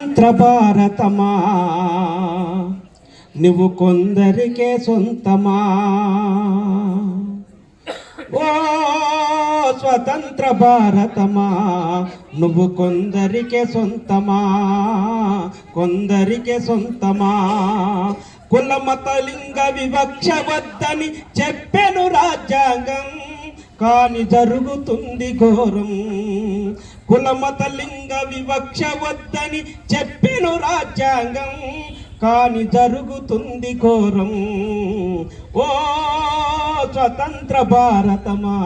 స్వతంత్ర భారతమా నువ్వు కొందరికే సొంతమా? ఓ స్వతంత్ర భారతమా? నువ్వు కొందరికే సొంతమా? కొందరికే సొంతమా? కులమతలింగ వివక్ష వద్దని చెప్పెను రాజ్యాంగం. కాని జరుగుతుంది ఘోరం. కులమత లింగ వివక్ష వద్దని చెప్పెను రాజ్యాంగం కాని జరుగుతుంది ఘోరం. ఓ స్వతంత్ర భారతమా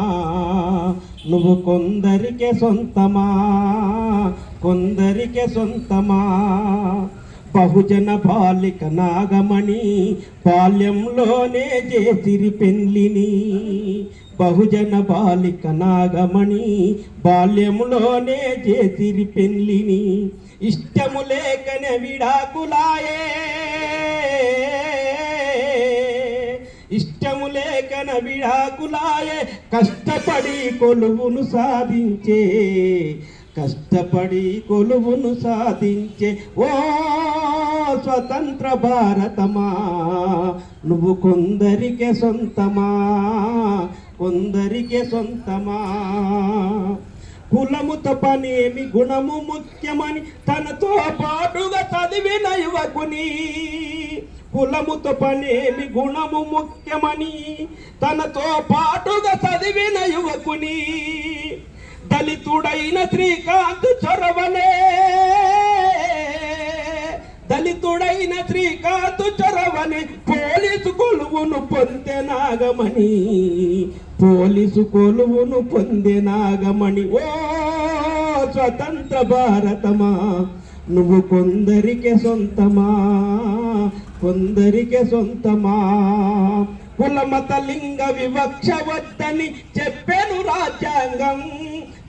నువ్వు కొందరికే సొంతమా కొందరికే సొంతమా. బహుజన బాలిక నాగమణి బాల్యంలోనే చేసిరి పెళ్ళిని బహుజన బాలిక నాగమణి బాల్యములోనే చేసిరి పెళ్ళిని ఇష్టము లేకనే విడాకులాయే. ఇష్టము లేకన విడాకులాయే. కష్టపడి కొలువును సాధించే కష్టపడి కొలువును సాధించే. ఓ స్వతంత్ర భారతమా నువ్వు కొందరికే సొంతమా? కొందరికే సొంతమా? కులముతో పనేమి గుణము ముఖ్యమని తనతో పాటుగా చదివిన యువకుని. కులముతో పనేమి గుణము ముఖ్యమని తనతో పాటుగా చదివిన యువకుని. దళితుడైన శ్రీకాంత్ చొరవలే. అని పోలీసు కొలువును పొందే నాగమణి. పోలీసు కొలువును పొందే నాగమణి. ఓ స్వతంత్ర భారతమా నువ్వు కొందరికే సొంతమా కొందరికే సొంతమా. కులమత లింగ వివక్ష వద్దని చెప్పాను రాజ్యాంగం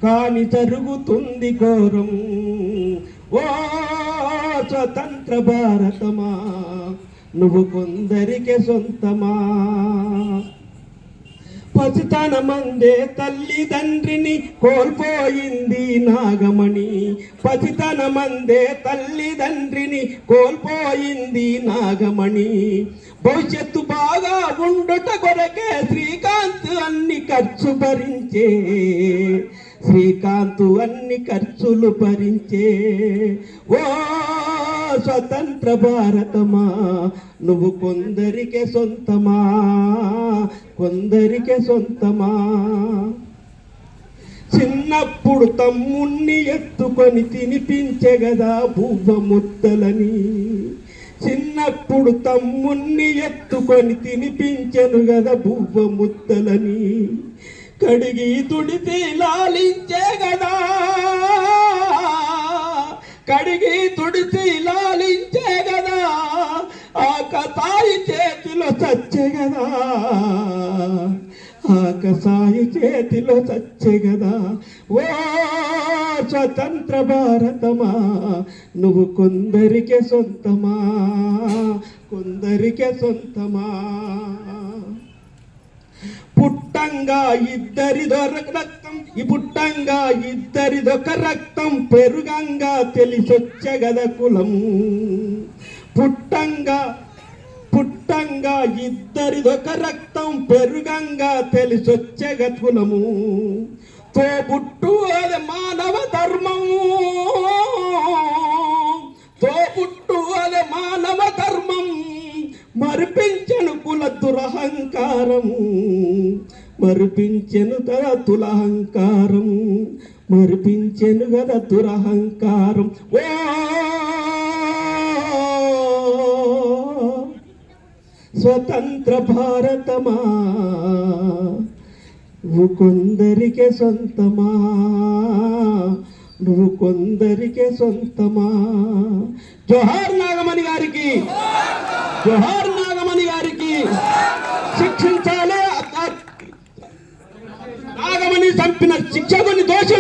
కాని జరుగుతుంది ఘోరం. ఓ స్వతంత్ర భారతమా నువ్వు కొందరికే సొంతమా? పసితనమందే తల్లిదండ్రిని కోల్పోయింది నాగమణి. పసితనమందే తల్లిదండ్రిని కోల్పోయింది నాగమణి. భవిష్యత్తు బాగా ఉండుట కొరకే శ్రీకాంత్ అన్ని ఖర్చు భరించే. శ్రీకాంత్ అన్ని ఖర్చులు భరించే. ఓ స్వతంత్ర భారతమా నువ్వు కొందరికే సొంతమా? కొందరికే సొంతమా? చిన్నప్పుడు తమ్ముణ్ణి ఎత్తుకొని తినిపించగదా గదా ముద్దలని చిన్నప్పుడు తమ్ముణ్ణి ఎత్తుకొని తినిపించను గదా భూవ ముద్దలని కడిగి తుడితే చేతిలో ఆకసాయి ఆ కసాయి చేతిలో చచ్చే ఓ స్వతంత్ర భారతమా నువ్వు కొందరికే సొంతమా కొందరికే సొంతమా. పుట్టంగా ఇద్దరిదొక రక్తం ఈ పుట్టంగా ఇద్దరిదొక రక్తం పెరుగంగా తెలిసొచ్చగద కులం పుట్టంగా పుట్టంగా ఇద్దరిదొక రక్తం పెరుగంగా తెలిసొచ్చగ కులము తోబుట్టు అది మానవ ధర్మము. తోబుట్టు అది మానవ ధర్మం. మరిపించను కుల దురహంకారము. మరిపించెను కదా తులహంకారము మరిపించెను కదా దురహంకారం స్వతంత్ర భారతమా నువ్వు కొందరికే సొంతమా? నువ్వు కొందరికే సొంతమా? జోహార్ నాగమణి గారికి జోహార్ నాగమణి గారికి శిక్షించాలి. నాగమణి చంపిన శిక్షకుని దోషి